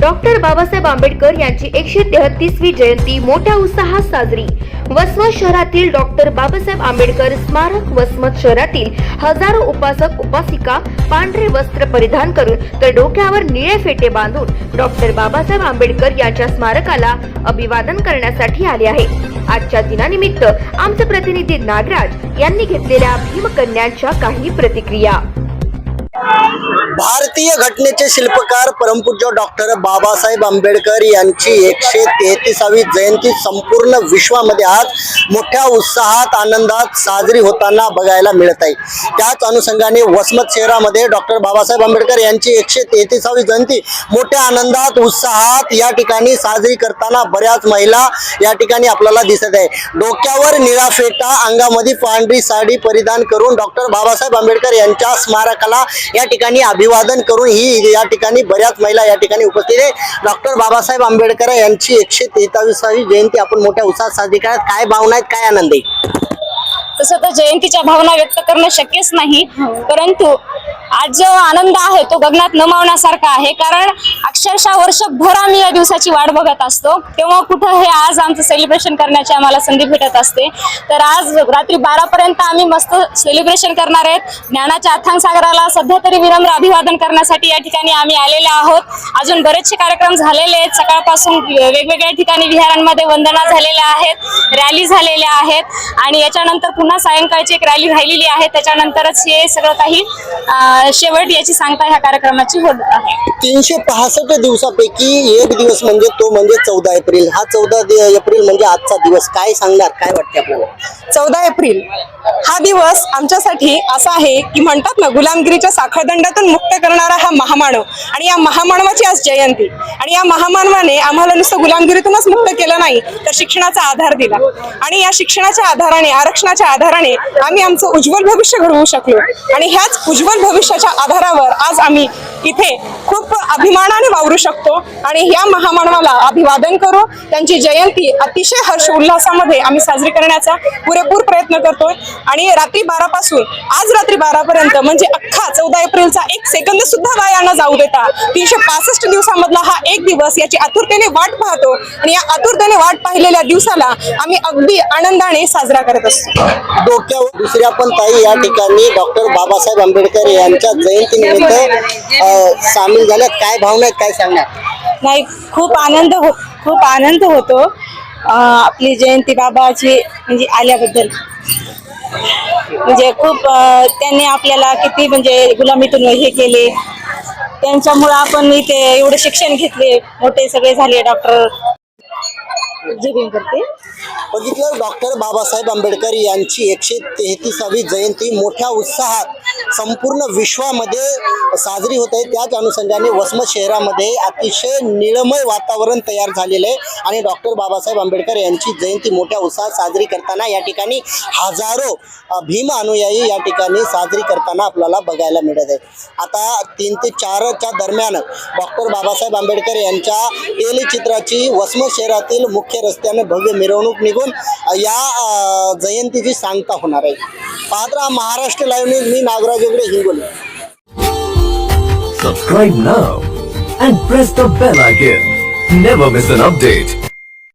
Doctor Babasaheb Ambedkar यांची एकशे तेहतीसवी जयंती मोठ्या उत्साहात साजरी. वसमत शहरातील डॉक्टर बाबासाहेब आंबेडकर स्मारक वसमत शहरातील हजारो उपासक उपासिका पांढरे वस्त्र परिधान करून तर डोक्यावर निळे फेटे बांधून डॉक्टर बाबासाहेब आंबेडकर यांच्या स्मारकाला अभिवादन करण्यासाठी आले आहे. आजच्या दिनानिमित्त आमचे प्रतिनिधी नागराज यांनी घेतलेल्या भीमकन्यांच्या काही प्रतिक्रिया. भारतीय घटनेचे शिल्पकार परमपूज्य डॉक्टर बाबासाहेब आंबेडकर यांची एकशे तेहतीसावी जयंती संपूर्ण विश्वामध्ये आज मोठ्या उत्साहात आनंदात साजरी होताना बघायला मिळत आहे. त्याच अनुषंगाने वसमत शहरामध्ये डॉक्टर बाबासाहेब आंबेडकर यांची एकशे तेहतीसावी जयंती मोठ्या आनंदात उत्साहात या ठिकाणी साजरी करताना बऱ्याच महिला या ठिकाणी आपल्याला दिसत आहे. डोक्यावर निळा फेटा अंगामध्ये पांढरी साडी परिधान करून डॉक्टर बाबासाहेब आंबेडकर यांच्या स्मारकाला या ठिकाणी अभिवादन करून ही या ठिकाणी बऱ्याच महिला या ठिकाणी उपस्थित आहे. डॉक्टर बाबासाहेब आंबेडकर यांची एकशे तेहतावीसावी जयंती आपण मोठ्या उत्साहात साजरी करत काय भावना आहेत काय आनंद आहे? तसं तर जयंतीच्या भावना व्यक्त करणं शक्यच नाही परंतु आज जो आनंद आहे तो गगनात नमावण्यासारखा आहे. कारण अक्षरशः वर्षभर आम्ही या दिवसाची वाट बघत असतो. तेव्हा कुठं हे आज आमचं सेलिब्रेशन करण्याची आम्हाला संधी भेटत असते. तर आज रात्री बारा पर्यंत आम्ही मस्त सेलिब्रेशन करणार आहेत. ज्ञानाच्या अथांग सागराला सध्या तरी विनम्र अभिवादन करण्यासाठी या ठिकाणी आम्ही आलेले आहोत. अजून बरेचसे कार्यक्रम झालेले आहेत. सकाळपासून वेगवेगळ्या ठिकाणी विहारांमध्ये वंदना झालेल्या आहेत. रॅली झालेल्या आहेत. आणि याच्यानंतर पुन्हा सायंकाळची एक रॅली राहिलेली आहे. त्याच्यानंतरच हे सगळं काही शेवट याची सांगता ह्या कार्यक्रमाची होत आहे. तीनशे पासष्ट दिवसापैकी एक दिवस म्हणजे तो म्हणजे चौदा एप्रिल. हा चौदा एप्रिल म्हणजे आजचा दिवस. काय सांगणार? काय वाटते आपल्याला? चौदा एप्रिल. हा दिवस आमच्यासाठी असा आहे की म्हणतात ना गुलामगिरीच्या साखळदंडातून मुक्त करणारा हा महामानव. आणि या महामानवाची आज जयंती. आणि या महामानवाने आम्हाला नुसतं गुलामगिरीतूनच मुक्त केलं नाही तर शिक्षणाचा आधार दिला. आणि या शिक्षणाच्या आधाराने आरक्षणाच्या आधाराने आम्ही आमचं उज्ज्वल भविष्य घडवू शकलो. आणि ह्याच उज्ज्वल भविष्याच्या आधारावर आज आम्ही इथे खूप अभिमानाने वावरू शकतो आणि या महामानवाला अभिवादन करू. त्यांची जयंती अतिशय हर्ष उल्हासामध्ये आम्ही साजरी करण्याचा पुरेपूर प्रयत्न करतोय. आणि रात्री बारा पासून आज रात्री बारापर्यंत म्हणजे अख्खा चौदा एप्रिलचा एक सेकंद सुद्धा वाया न जाऊ देता तीनशे पासष्ट दिवसामधला हा एक दिवस याची आतुरतेने वाट पाहतो. आणि या आतुरतेने वाट पाहिलेल्या दिवसाला आम्ही अगदी आनंदाने साजरा करत असतो. डोक्यावर दुसऱ्या पण ताई या ठिकाणी डॉक्टर बाबासाहेब आंबेडकर यांच्या जयंतीनिमित्त सामील झाल्यात काय भावना आहेत? काय सांगणार? नाही खूप आनंद हो खूप आनंद होतो अं, आपली जयंती बाबाची म्हणजे आल्याबद्दल. म्हणजे खूप अं, त्यांनी आपल्याला किती म्हणजे गुलामीतून हे केले. त्यांच्यामुळं आपण इथे एवढे शिक्षण घेतले. मोठे सगळे झाले डॉक्टर. करते. बघितलं डॉक्टर बाबासाहेब आंबेडकर यांची एकशे तेहतीसावी जयंती मोठ्या उत्साहात संपूर्ण विश्वामध्ये साजरी होत आहे. त्याच अनुषंगाने वसमत शहरामध्ये अतिशय निळमय वातावरण तयार झालेलं आहे. आणि डॉक्टर बाबासाहेब आंबेडकर यांची जयंती मोठ्या उत्साहात साजरी करताना या ठिकाणी हजारो भीम अनुयायी या ठिकाणी साजरी करताना आपल्याला बघायला मिळत आहे. आता तीन ते चारच्या दरम्यान डॉक्टर बाबासाहेब आंबेडकर यांच्या तेलचित्राची वसमत शहरातील मुख्य रस्त्याने भव्य मिरवणूक निघून या जयंतीची सांगता होणार आहे. पाहा महाराष्ट्र लाईव्ह मी नागराज एकडे ही बोल subscribe now and press the bell icon never miss an update